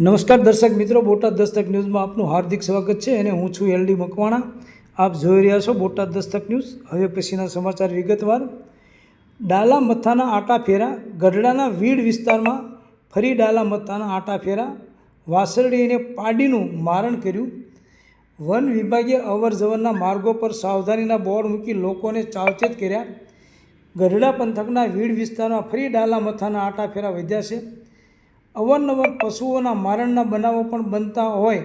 નમસ્કાર દર્શક મિત્રો, બોટાદ દસ્તક ન્યૂઝમાં આપનું હાર્દિક સ્વાગત છે અને હું છું એલડી મકવાણા. આપ જોઈ રહ્યા છો બોટાદ દસ્તક ન્યૂઝ. હવે પછીના સમાચાર વિગતવાર. ડાલા મથાના આટા ફેરા ગઢડાના વીડ વિસ્તારમાં ફરી ડાલા મથાના આટા ફેરા વાસરડી પાડીનું મારણ કર્યું. વન વિભાગે અવર જવરના માર્ગો પર સાવધાનીના બોર્ડ મૂકી લોકોને ચાવચેત કર્યા. ગઢડા પંથકના વીડ વિસ્તારમાં ફરી ડાલા મથાના આટા ફેરા વધ્યા છે. અવારનવાર પશુઓના મારણના બનાવો પણ બનતા હોય.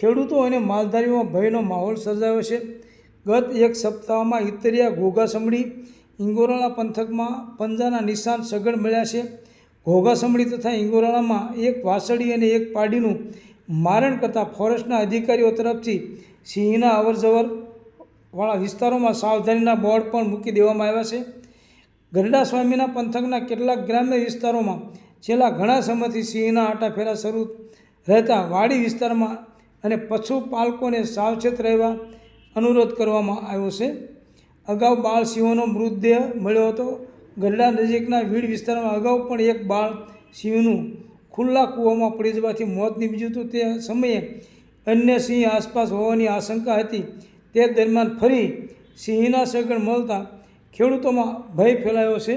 ખેડૂતો અને માલધારીઓમાં ભયનો માહોલ સર્જાયો છે. ગત એક સપ્તાહમાં ઇતરિયા ઘોઘાસમડી ઇંગોરાળા પંથકમાં પંજાના નિશાન સગડ મળ્યા છે. ઘોઘાસમડી તથા ઇંગોરાળામાં એક વાસળી અને એક પાડીનું મારણ કરતાં ફોરેસ્ટના અધિકારીઓ તરફથી સિંહના અવરજવર વાળા વિસ્તારોમાં સાવધાનીના બોર્ડ પણ મૂકી દેવામાં આવ્યા છે. ગરડા સ્વામીના પંથકના કેટલાક ગ્રામ્ય વિસ્તારોમાં છેલ્લા ઘણા સમયથી સિંહના આટા ફેરા શરૂ રહેતા વાડી વિસ્તારમાં અને પશુપાલકોને સાવચેત રહેવા અનુરોધ કરવામાં આવ્યો છે. અગાઉ બાળ સિંહોનો મૃતદેહ મળ્યો હતો. ગઢડા નજીકના વીડ વિસ્તારમાં અગાઉ પણ એક બાળ સિંહનું ખુલ્લા કૂવામાં પડી જવાથી મોત નીપજ્યું હતું. તે સમયે અન્ય સિંહ આસપાસ હોવાની આશંકા હતી. તે દરમિયાન ફરી સિંહના સગણ મળતા ખેડૂતોમાં ભય ફેલાયો છે.